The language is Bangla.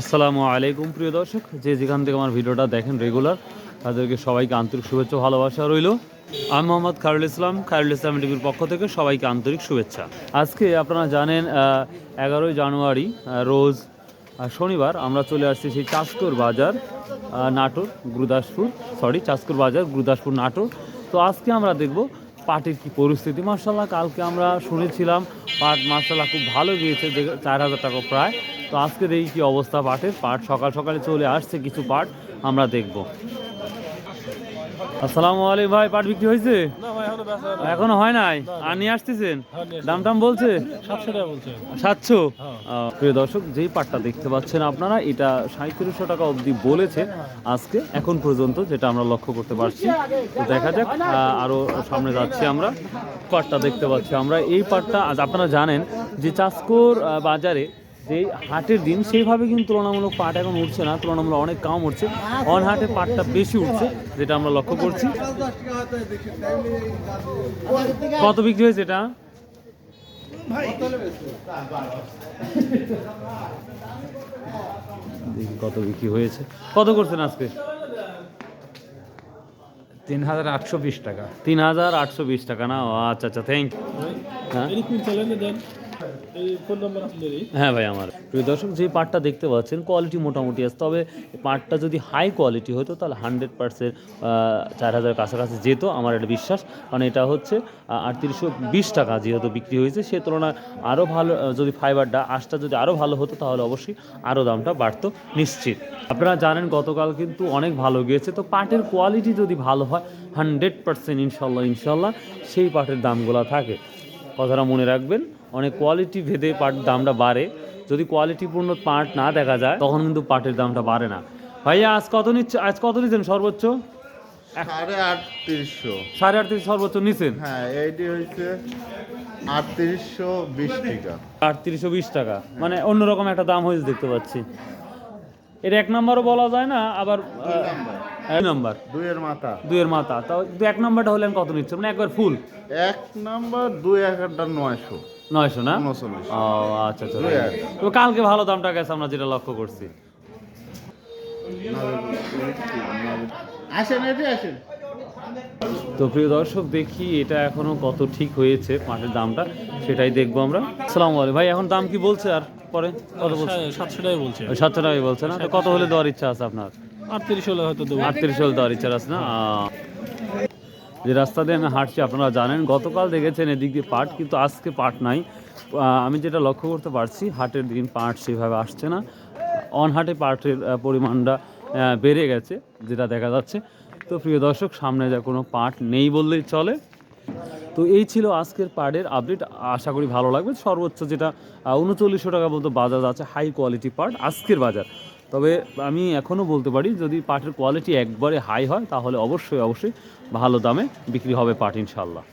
আসসালামু আলাইকুম, প্রিয় দর্শক। যে যেখান থেকে আমার ভিডিওটা দেখেন রেগুলার, তাদেরকে সবাইকে আন্তরিক শুভেচ্ছা ভালোবাসা রইল। আমি মোহাম্মদ খায়রুল ইসলাম খায়রুল ইসলাম টিভির পক্ষ থেকে সবাইকে আন্তরিক শুভেচ্ছা। আজকে আপনারা জানেন এগারোই জানুয়ারি রোজ শনিবার আমরা চলে আসছি সেই চাষকর বাজার নাটোর, গুরুদাসপুর সরি চাষকর বাজার, গুরুদাসপুর, নাটোর। তো আজকে আমরা দেখব পাটের কি পরিস্থিতি। মার্শাল্লাহ কালকে আমরা শুনেছিলাম পাট মার্শাল্লাহ খুব ভালো গিয়েছে চার হাজার টাকা প্রায়। তো আজকে দেখি কি অবস্থা পাটের পাট সকাল সকালে চলে আসছে কিছু পাট আমরা দেখব। আসসালামু আলাইকুম ভাই পাট বিক্রি হয়েছে? এখনও হয় নাই? আর নিয়ে আসতেছেন? হ্যাঁ, দাম টাম বলছে? সাতশো হ্যাঁ। প্রিয় দর্শক যেই পাটটা দেখতে পাচ্ছেন আপনারা এটা সাঁত্রিশশো টাকা অবধি বলেছে আজকে এখন পর্যন্ত যেটা আমরা লক্ষ্য করতে পারছি। তো দেখা যাক আহ, আরও সামনে যাচ্ছি আমরা। পাটটা দেখতে পাচ্ছি আমরা। এই পাটটা আপনারা জানেন যে চাষকোর বাজারে যে হাটের দিন সেইভাবে কিন্তু তুলনামূলক পাট এখন উঠছে না তুলনামূলক অনেক কম উঠছে। অন হাটে পাটটা বেশি উঠছে যেটা আমরা লক্ষ্য করছি। কত বিক্রি হয়েছে এটা? দেখি কত বিক্রি হয়েছে। কত করছেন আজকে? তিন হাজার আটশো বিশ টাকা। তিন হাজার আটশো বিশ টাকা না? আচ্ছা আচ্ছা থ্যাংক ইউ হ্যাঁ? হ্যাঁ ভাই, আমার। প্রিয় দর্শক, যে পাটটা দেখতে পাচ্ছেন কোয়ালিটি মোটামুটি আছে। তবে পাটটা যদি হাই কোয়ালিটি হতো, তাহলে হান্ড্রেড পার্সেন্ট চার হাজার কাছাকাছি যেত আমার একটা বিশ্বাস। কারণ এটা হচ্ছে আটত্রিশশো বিশ টাকা যেহেতু বিক্রি হয়েছে, সে তুলনায় আরও ভালো যদি ফাইবারটা আঁশটা যদি আরও ভালো হতো, তাহলে অবশ্যই আরও দামটা বাড়তো নিশ্চিত। আপনারা জানেন, গতকাল কিন্তু অনেক ভালো গিয়েছে। তো পাটের কোয়ালিটি যদি ভালো হয় হান্ড্রেড পার্সেন্ট ইনশাল্লাহ ইনশাল্লাহ সেই পাটের দামগুলো থাকে। কথাটা মনে রাখবেন অনেক কোয়ালিটি ভেদে পাট দামটা বাড়ে। যদি কোয়ালিটিপূর্ণ পাট না দেখা যায় তখন কিন্তু পাটের দামটা বাড়ে না। ভাইয়া আজ কত নিচ্ছে আজ কত নিচ্ছেন সর্বোচ্চ? সাড়ে আটত্রিশশো। সাড়ে আটত্রিশ সর্বোচ্চ নিচ্ছেন হ্যাঁ এইটি হচ্ছে আটত্রিশশো বিশ টাকা। আটত্রিশশো বিশ টাকা। মানে অন্যরকম একটা দাম হয়েছে দেখতে পাচ্ছি। এর এক নাম্বারও বলা যায় না আবার এক নাম্বার। দুইয়ের মাথা। দুইয়ের মাথা। তাও এক নাম্বারটা হলে আমি কত নিচ্ছে? মানে একবার ফুল এক নাম্বার দুই একটা নয়শো। নয়শো না? ও আচ্ছা আচ্ছা তো কালকে ভালো দামটা গেছে আমরা যেটা লক্ষ্য করছি। তো প্রিয় দর্শক দেখি এটা এখনও কত ঠিক হয়েছে পাটের দামটা সেটাই দেখব আমরা। সালাম আলাইকুম। ভাই এখন দাম কি বলছে আর পরে কত বলছে? সাতশো টাকা বলছে। ওই সাতশো টাকাই বলছে না? তো কত হলে দেওয়ার ইচ্ছা আছে আপনার? আটত্রিশ হলে হয়তো দেবো। আটত্রিশ হলে দেওয়ার ইচ্ছা আছে না? আহ, যে রাস্তা দিয়ে আমি হাঁটছি, আপনারা জানেন, গতকাল দেখেছেন এদিক দিয়ে পাট, কিন্তু আজকে পাট নাই। আমি যেটা লক্ষ্য করতে পারছি, হাটের দিন পাট সেভাবে আসছে না। অন হাটে পাটের পরিমাণটা বেড়ে গেছে, যেটা দেখা যাচ্ছে। তো প্রিয় দর্শক, সামনে যা কোনো পাট নেই বললেই চলে। তো এই ছিল আজকের পার্টের আপডেট আশা করি ভালো লাগবে। সর্বোচ্চ যেটা উনচল্লিশশো টাকা বলতে বাজার আছে হাই কোয়ালিটি পার্ট আজকের বাজার। তবে আমি এখনও বলতে পারি, যদি পাটের কোয়ালিটি একবারে হাই হয়, তাহলে অবশ্যই অবশ্যই ভালো দামে বিক্রি হবে পাট ইনশাল্লাহ